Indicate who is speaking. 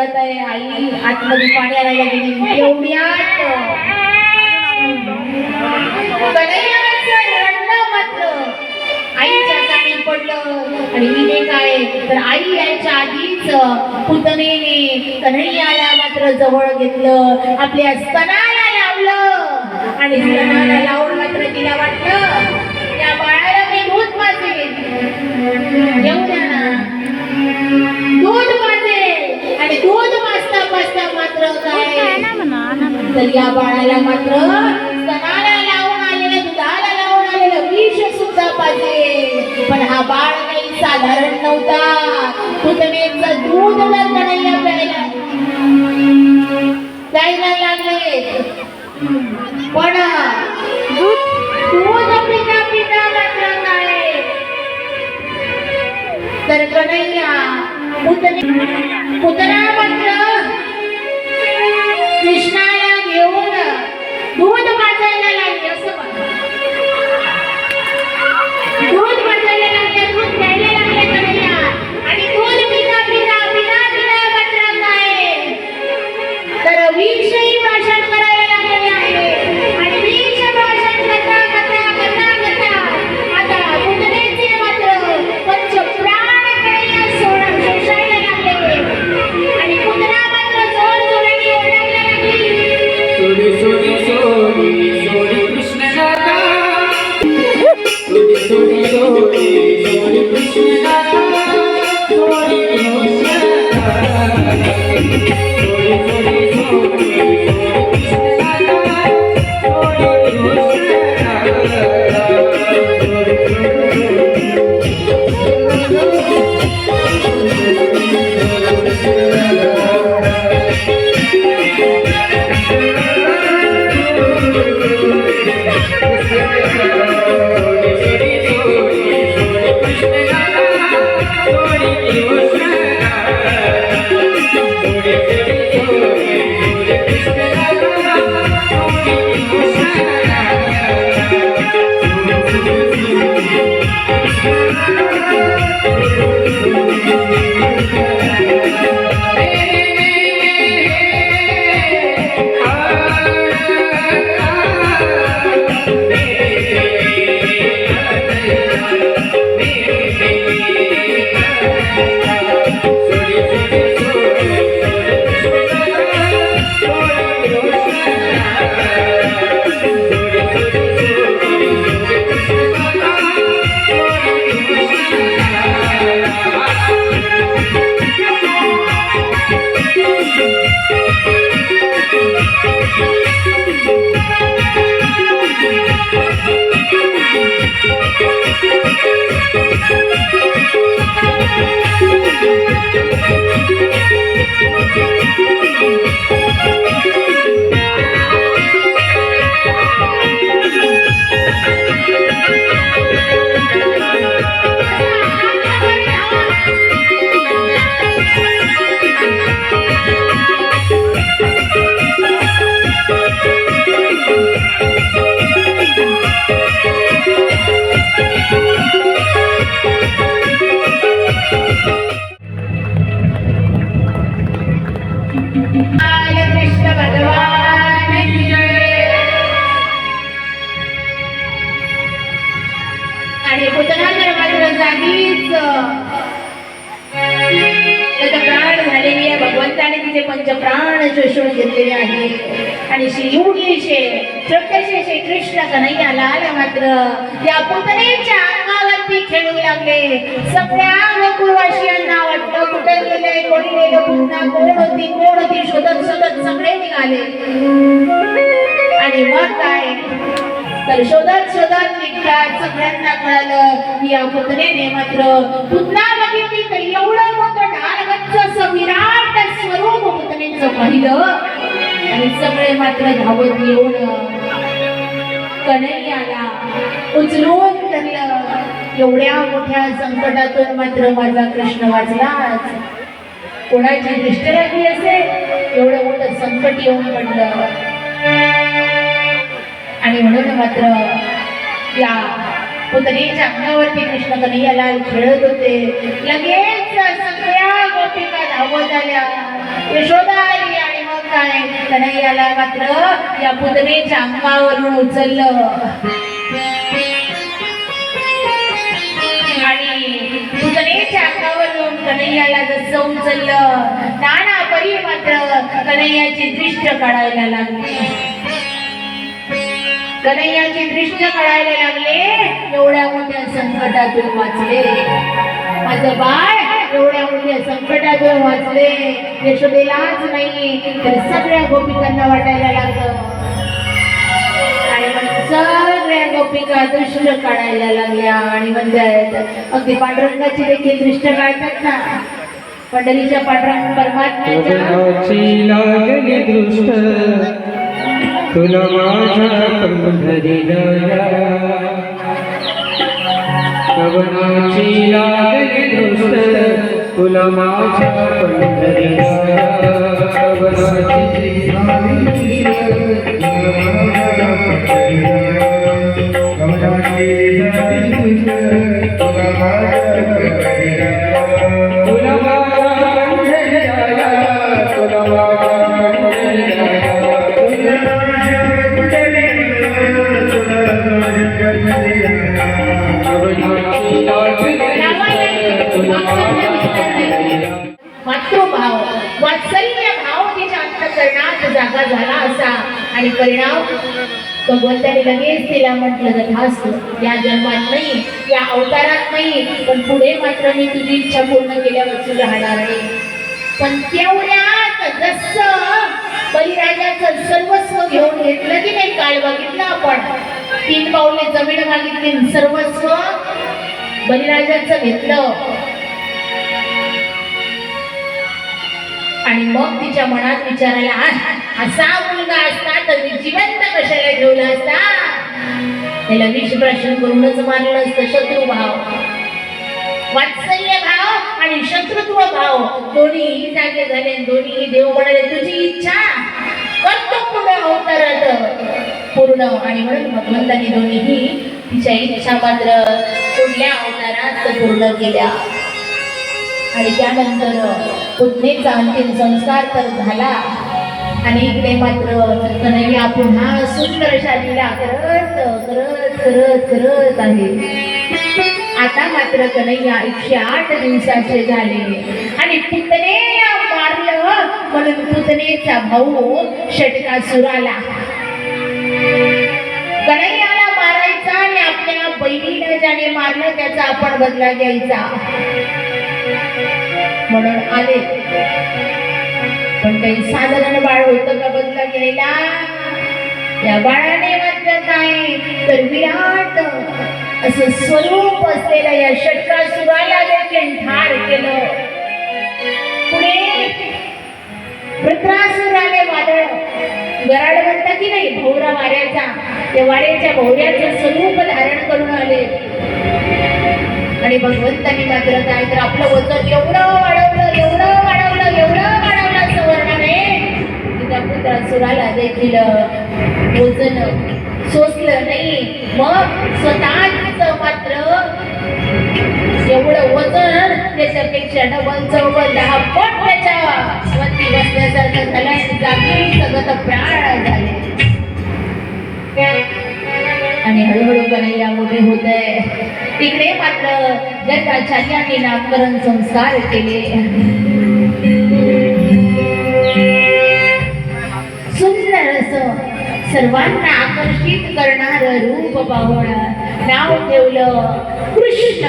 Speaker 1: रडत आहे. आई आतमध्ये पाणी आणायला गेली. एवढ्यात मात्र. आईच्या कानी पडलं. आणि हिने काय? तर आई यांच्या आधीच पुतणेने कन्हैयाला मात्र जवळ घेतलं. आपल्या स्तनाला लावलं. आणि स्तनाला लावून मात्र तिला वाटलं त्या बाळाला मी भूत माझे एवढं द्या ना दूध पाजेल आणि दूध पाजता पाजता मात्र तर या बाळाला मात्र स्तनाला लावून आलेलं दुधाला लावून आलेलं विष सुद्धा पाहिजे पण हा बाळ काही साधारण नव्हता. पुतणेचं दूध जर कन्हैया प्यायला प्यायला लागले. पण दूध पिता पिता लागला नाही. तर कन्हैया पुतणे पुतणा मात्र पंचप्राण घेतलेले आहेत आणि श्री योगीशे प्रत्यक्ष श्री कृष्ण कन्हैयाला आला मात्र या पुतळेच्या अंगावरती खेळू लागले. सगळ्या गोकुळवासियांना वाटलं कुठे गेले कोणी गेलं पुन्हा कोण होती कोण होती शोधत शोधत सगळे निघाले. आणि मग काय? तर शोधत शोधत निघतात सगळ्यांना कळालं या पुतळेने मात्र पुन्हा बघितली तर एवढं मोठं डारगच्च असं विराट स्वरूप पाहिलं. आणि सगळे मात्र धावत येऊन कन्हैयाला उचलून धरलं एवढ्या मोठ्या संकटातून मात्र माझा कृष्ण वाचलाच कोणाची दृष्टी लागली असेल एवढं मोठं संकट येऊन पडलं. आणि म्हणून मात्र या पुतणीच्या अंगावरती कृष्ण कन्हैयाला खेळत होते. लगेच सगळ्या धावत आल्या. यशोदा आली आणि मग काय कन्हैयाला मात्र या पुतणीच्या अंगावरून उचललं. आणि पुतणीच्या अंगावरून कन्हैयाला जसं उचललं नाना परी मात्र कन्हैयाची दृष्ट काढायला लागली. कन्हैयाची दृष्ट काढायला लागले एवढ्या मोठ्या संकटातून वाचले. माझं बाळ एवढ्या मोठ्या संकटातून वाचले. यशोदेलाच नाही तर सगळ्या गोपिकांना वाटायला लागलं. आणि मग सगळ्या गोपिका दृष्ट काढायला लागल्या. आणि म्हणतात अगदी पांडुरंगाची देखील दृष्ट काढतात ना. पंढरीच्या पांडुरंग परमात्म्याच्या.
Speaker 2: तुला माझ्या पंढरीला. कवनाची लागली दृष्ट तुला माझ्या पंढरीला कवनाची
Speaker 1: आणि परिणाम. भगवंताने लगेच तिला म्हटलं तथास्तु या जन्मात नाही या अवतारात नाही पण पुढे मात्र मी तुझी इच्छा पूर्ण केल्यावरची राहणार आहे. पण तेवढ्यात जसं बलिराजाचं सर्वस्व घेऊन घेतलं की नाही काळ बघितलं आपण. तीन पाऊले जमीन मागितली सर्वस्व बलिराजाचं घेतलं. आणि मग तिच्या मनात विचारायला "आ, असा मुलगा असता तर मी जिवंत कशाला ठेवला असता? त्याला विष प्रश्न करूनच मारलं असतं शत्रुभाव वात्सल्य भाव आणि शत्रुत्व भाव. दोन्हीही जागे झाले दोन्ही देव म्हणाले तुझी इच्छा करतो पूर्ण अवतारात पूर्ण आणि म्हणून भगवंतानी दोन्हीही तिच्या इच्छा मात्र पुढल्या अवतारात पूर्ण केल्या. आणि त्यानंतर पुतणीचा अंतिम संस्कार तर झाला. आणि इकडे मात्र कन्हैया पुन्हा सुंदर शालीला करत करत करत करत आहे. आता मात्र कन्हैया एकशे आठ दिवसाचे झाले. आणि पुतने मारलं म्हणून पुतनेचा भाऊ षटकासुराला कन्हैयाला मारायचा आणि आपल्या बहिणीला ज्याने मारलं त्याचा आपण बदला घ्यायचा. म्हणून आले. काही साधारण बाळ होतं का बदला घ्यायला? या बाळाने मात्र काय तर विराट असं स्वरूप असलेल्या या षटकासुराला देखील ठार केलं. पुढे वृत्रासुराने वादळ. गराड म्हणता की नाही भोवरा वाऱ्याचा. त्या वाऱ्याच्या भोवऱ्याचं स्वरूप धारण करून आले. आणि भगवंतानी मात्र काय तर आपलं वजन एवढं वाढवलं एवढं वाढवलं एवढं वाढवलं असं वर्णन आहे की सासुराला देखील वजन सोसलं नाही. मग स्वतःच मात्र एवढं वजन त्याच्यापेक्षा डबल चौबल दहा पट त्याच्या वरती बसल्यासारखं झालं आणि जागी सगळं प्राण झाले आणि हळूहळू कन्हैया मोठे होत आहे. तिकडे मात्र जगाच्या नामकरण संस्कार केले. सर्वांना आकर्षित करणार रूप पाहुण नाव ठेवलं कृष्ण.